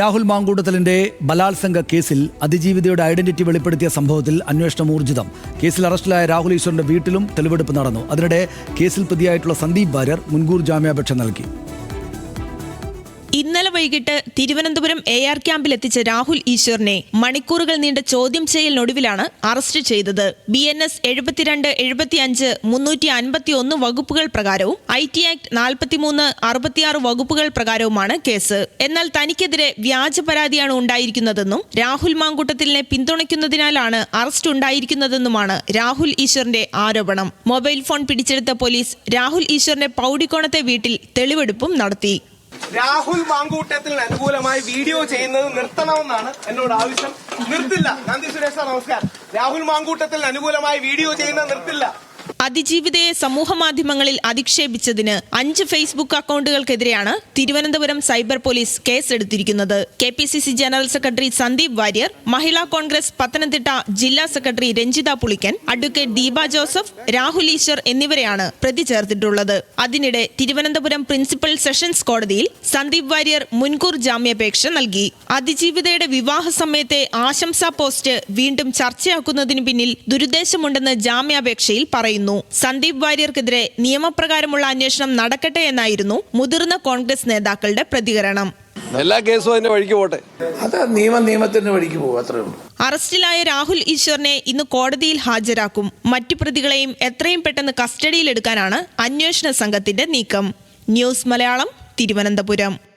രാഹുൽ മാങ്കൂട്ടത്തലിന്റെ ബലാത്സംഗ കേസിൽ അതിജീവിതയുടെ ഐഡന്റിറ്റി വെളിപ്പെടുത്തിയ സംഭവത്തിൽ അന്വേഷണം ഊർജിതം. കേസിൽ അറസ്റ്റിലായ രാഹുൽ ഈശ്വറിന്റെ വീട്ടിലും തെളിവെടുപ്പ് നടന്നു. അതിനിടെ കേസിൽ പ്രതിയായിട്ടുള്ള സന്ദീപ് വാര്യർ മുൻകൂർ ജാമ്യാപേക്ഷ നൽകി. ഇന്നലെ വൈകിട്ട് തിരുവനന്തപുരം എ ആർ ക്യാമ്പിലെത്തിച്ച രാഹുൽ ഈശ്വറിനെ മണിക്കൂറുകൾ നീണ്ട ചോദ്യം ചെയ്യലിനൊടുവിലാണ് അറസ്റ്റ് ചെയ്തത്. ബി എൻ എസ് എഴുപത്തിരണ്ട് എഴുപത്തിയഞ്ച് മുന്നൂറ്റി അൻപത്തി ഒന്ന് വകുപ്പുകൾ പ്രകാരവും ഐ ടി ആക്ട് നാൽപ്പത്തിമൂന്ന് അറുപത്തിയാറ് വകുപ്പുകൾ പ്രകാരവുമാണ് കേസ്. എന്നാൽ തനിക്കെതിരെ വ്യാജ പരാതിയാണ് ഉണ്ടായിരിക്കുന്നതെന്നും രാഹുൽ മാങ്കൂട്ടത്തിലിനെ പിന്തുണയ്ക്കുന്നതിനാലാണ് അറസ്റ്റ് ഉണ്ടായിരിക്കുന്നതെന്നുമാണ് രാഹുൽ ഈശ്വറിന്റെ ആരോപണം. മൊബൈൽ ഫോൺ പിടിച്ചെടുത്ത പോലീസ് രാഹുൽ ഈശ്വറിന്റെ പൗടിക്കോണത്തെ വീട്ടിൽ തെളിവെടുപ്പും നടത്തി. രാഹുൽ മാങ്കൂട്ടത്തിന് അനുകൂലമായി വീഡിയോ ചെയ്യുന്നത് നിർത്തണമെന്നാണ് എന്നോട് ആവശ്യം. നിർത്തില്ല. നന്ദി സുരേഷ് സാർ നമസ്കാരം. രാഹുൽ മാങ്കൂട്ടത്തിന് അനുകൂലമായി വീഡിയോ ചെയ്യുന്നത് നിർത്തില്ല. അതിജീവിതയെ സമൂഹ മാധ്യമങ്ങളിൽ അധിക്ഷേപിച്ചതിന് അഞ്ച് ഫേസ്ബുക്ക് അക്കൗണ്ടുകൾക്കെതിരെയാണ് തിരുവനന്തപുരം സൈബർ പോലീസ് കേസെടുത്തിരിക്കുന്നത്. K P C C general secretary Sandeep Warrier Mahila Congress Pathanamthitta ജില്ലാ സെക്രട്ടറി രഞ്ജിത പുളിക്കൻ അഡ്വക്കേറ്റ് ദീപ ജോസഫ് രാഹുൽ ഈശ്വർ എന്നിവരെയാണ് പ്രതി ചേർത്തിട്ടുള്ളത്. അതിനിടെ തിരുവനന്തപുരം പ്രിൻസിപ്പൽ സെഷൻസ് കോടതിയിൽ സന്ദീപ് വാര്യർ മുൻകൂർ ജാമ്യാപേക്ഷ നൽകി. അതിജീവിതയുടെ വിവാഹ സമയത്തെ ആശംസാ പോസ്റ്റ് വീണ്ടും ചർച്ചയാക്കുന്നതിന് പിന്നിൽ ദുരുദ്ദേശമുണ്ടെന്ന് ജാമ്യാപേക്ഷയിൽ പറയുന്നു. സന്ദീപ് വാര്യർക്കെതിരെ നിയമപ്രകാരമുള്ള അന്വേഷണം നടക്കട്ടെ എന്നായിരുന്നു മുതിർന്ന കോൺഗ്രസ് നേതാക്കളുടെ പ്രതികരണം. എല്ലാ കേസും അതിന്റെ വഴിക്ക് പോട്ടെ. അത് നിയമം നിയമത്തിന്റെ വഴിക്ക് പോകും അത്രേ ഉള്ളൂ. അറസ്റ്റിലായ രാഹുൽ ഈശ്വറിനെ ഇന്ന് കോടതിയിൽ ഹാജരാക്കും. മറ്റു പ്രതികളെയും എത്രയും പെട്ടെന്ന് കസ്റ്റഡിയിലെടുക്കാനാണ് അന്വേഷണ സംഘത്തിന്റെ നീക്കം. ന്യൂസ് മലയാളം തിരുവനന്തപുരം.